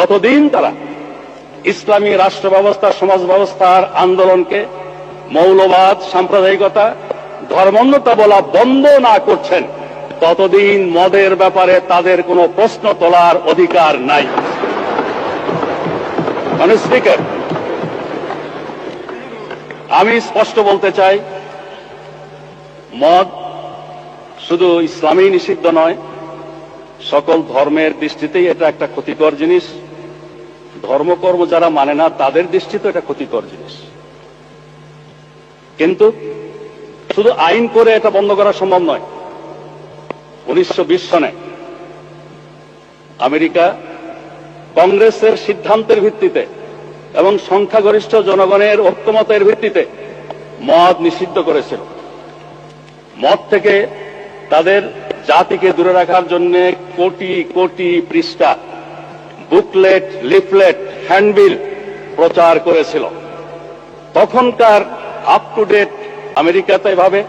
যতদিন তারা ইসলামী রাষ্ট্র ব্যবস্থা সমাজ ব্যবস্থার আন্দোলনকে মৌলবাদ, সাম্প্রদায়িকতা ধর্মন্যতা বলা বন্ধ না করছেন, ততদিন মদের ব্যাপারে তাদের কোনো প্রশ্ন তোলার অধিকার নাই। মানে স্পিকার আমি স্পষ্ট বলতে চাই, মদ শুধু ইসলামী নিষিদ্ধ নয়, সকল ধর্মের দৃষ্টিতেই এটা একটা ক্ষতিকর জিনিস। ধর্মকর্ম যারা মানে না, তাদের দৃষ্টিতে এটা ক্ষতিকর জিনিস। কিন্তু শুধু আইন করে এটা বন্ধ করা সম্ভব নয়। উনিশশো সনে আমেরিকা কংগ্রেসের সিদ্ধান্তের ভিত্তিতে এবং সংখ্যাগরিষ্ঠ জনগণের ঐক্যমতের ভিত্তিতে মদ নিষিদ্ধ করেছিল। মদ থেকে তাদের জাতিকে দূরে রাখার জন্য কোটি কোটি পৃষ্ঠা বুকলেট, লিফলেট, হ্যান্ডবিল প্রচার করেছিল। তখনকার আপ টু ডেট আমেরিকাতে এভাবে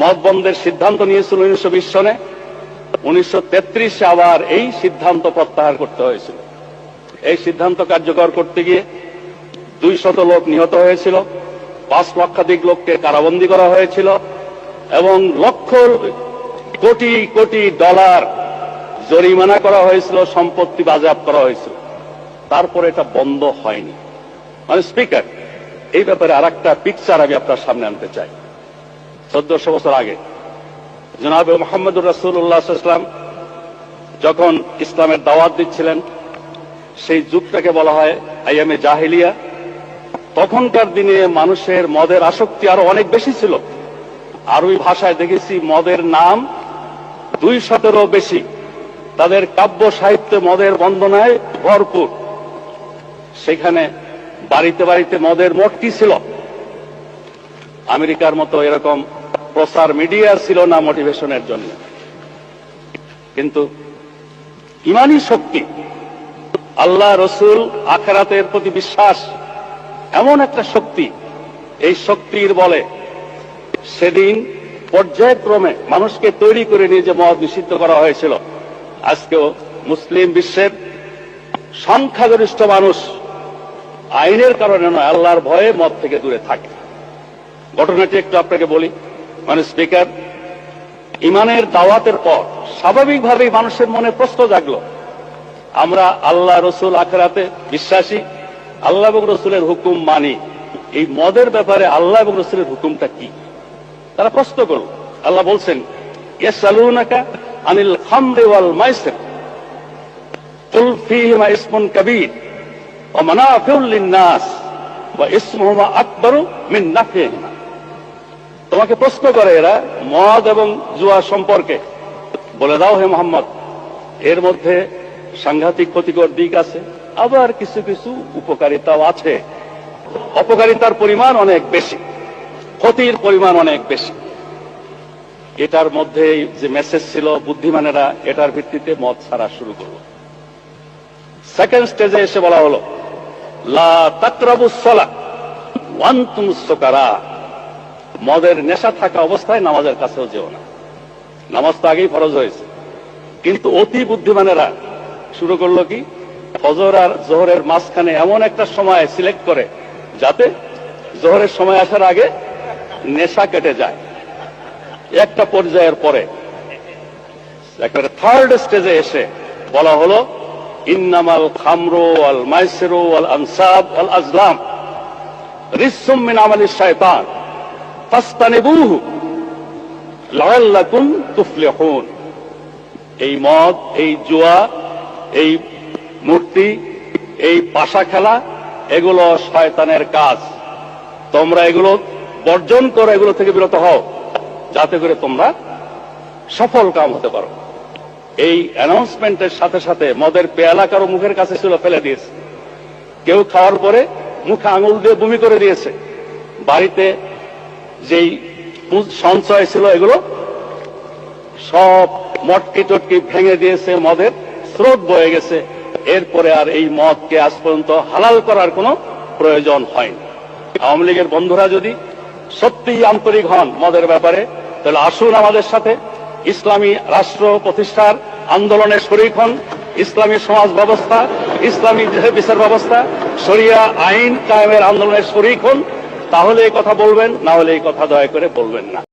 মদ বন্ধের সিদ্ধান্ত নিয়েছিল উনিশশো বিশ সনে। উনিশশো আবার এই সিদ্ধান্ত প্রত্যাহার করতে হয়েছিল। এই সিদ্ধান্ত কার্যকর করতে গিয়ে দুই শত লোক নিহত হয়েছিল, পাঁচ লক্ষাধিক লোককে কারাবন্দী করা হয়েছিল এবং লক্ষ কোটি কোটি ডলার জরিমানা করা হয়েছিল, সম্পত্তি বাজেয়াপ্ত করা হয়েছিল। তারপরে এটা বন্ধ হয়নি। মানে স্পিকার, এই ব্যাপারে আর একটা পিকচার আমি আপনার সামনে আনতে চাই। চোদ্দশো বছর আগে, জনাব মোহাম্মদুর রাসুল্লাহাম যখন ইসলামের দাওয়াত দিচ্ছিলেন, সেই যুগটাকে বলা হয় আই এম আইএমএ জাহিলিয়া। তখনকার দিনে মানুষের মদের আসক্তি আরও অনেক বেশি ছিল। আর ওই ভাষায় দেখেছি, মদের নাম দুই শতেরও বেশি। তাদের কাব্য সাহিত্যে মদের বন্দনায় ভরপুর। সেখানে বাড়িতে বাড়িতে মদের মটকি ছিল। আমেরিকার মতো এরকম প্রচার মিডিয়া ছিল না মোটিভেশনের জন্য। কিন্তু ইমানি শক্তি, আল্লাহ রসুল আখেরাতের প্রতি বিশ্বাস, এমন একটা শক্তি, এই শক্তির বলে সেদিন পর্যায়ক্রমে মানুষকে তৈরি করে নিয়ে যে মদ নিষিদ্ধ করা হয়েছিল আজকেও মুসলিম বিশ্বের সংখ্যাগরিষ্ঠ মানুষ আইনের কারণে নয়, আল্লাহর ভয়ে মদ থেকে দূরে থাকে। ঘটনাটি একটু আপনাকে বলি। মানে স্পিকার, ইমানের দাওয়াতের পর স্বাভাবিকভাবেই মানুষের মনে প্রশ্ন জাগলো। আমরা আল্লাহ রসুল আখরাতে বিশ্বাসী, আল্লাহ এবং রসুলের হুকুম মানি। এই মদের ব্যাপারে আল্লাহ এবং রসুলের হুকুমটা কি? তারা প্রশ্ন করল। আল্লাহ বলছেন আনিল খামরি ওয়াল মাইসির। কুল ফীহিমা ইসমুন কাবীর। মানাফিউল লিন-নাস। ওয়া ইসমুহুমা আকবারু মিন নাফিহিমা তোমাকে প্রশ্ন করে এরা মদ এবং জুয়া সম্পর্কে। বলে দাও হে মোহাম্মদ, এর মধ্যে সাংঘাতিক ক্ষতিকর দিক আছে, আবার কিছু কিছু উপকারিতাও আছে। অপকারিতার পরিমাণ অনেক বেশি, ক্ষতির পরিমাণ অনেক বেশি। এটার মধ্যে যে মেসেজ ছিল, বুদ্ধিমানেরা এটার ভিত্তিতে মদ ছাড়া শুরু করল। সেকেন্ড স্টেজে এসে বলা হলো মদের নেশা থাকা অবস্থায় নামাজের কাছেও যেও না। নামাজ তো আগেই ফরজ হয়েছে। কিন্তু অতি বুদ্ধিমানেরা শুরু করল কি, ফজর আর জোহরের মাঝখানে এমন একটা সময় সিলেক্ট করে, যাতে জোহরের সময় আসার আগে নেশা কেটে যায়। একটা পর্যায়ের পরে, একেবারে থার্ড স্টেজে এসে বলা হলো, ইন্নামাল খামরো আল মাইসেরো আল আনসাব আল আজলাম রিসুম মিন আমালি শায়তান এই মদ, এই জুয়া, এই মূর্তি, এই পাশা খেলা, এগুলো শয়তানের কাজ। তোমরা এগুলো বর্জন করো এগুলো থেকে বিরত হও। যাতে করে তোমরা সফল কাম হতে পারো। এই অ্যানাউন্সমেন্টের সাথে সাথে মদের পেয়ালা কারও মুখের কাছে ছিল, ফেলে দিয়েছে। কেউ খাওয়ার পরে মুখে আঙুল দিয়ে বমি করে দিয়েছে। বাড়িতে যেই সঞ্চয় ছিল, এগুলো সব মটকি টটকি ভেঙে দিয়েছে, মদের স্রোত বয়ে গেছে। এরপরে আর এই মদকে আজ পর্যন্ত হালাল করার কোনো প্রয়োজন হয়নি। আওয়ামী লীগের বন্ধুরা যদি সত্যিই আন্তরিক হন মদের ব্যাপারে তাহলে আসুন আমাদের সাথে। ইসলামী রাষ্ট্র প্রতিষ্ঠার আন্দোলনে হন। ইসলামী সমাজ ব্যবস্থা, ইসলামী বিচার ব্যবস্থা সরিয়া আইন কায়েমের আন্দোলনের শরিক হন। তাহলে এই কথা বলবেন, না হলে এই কথা দয়া করে বলবেন না।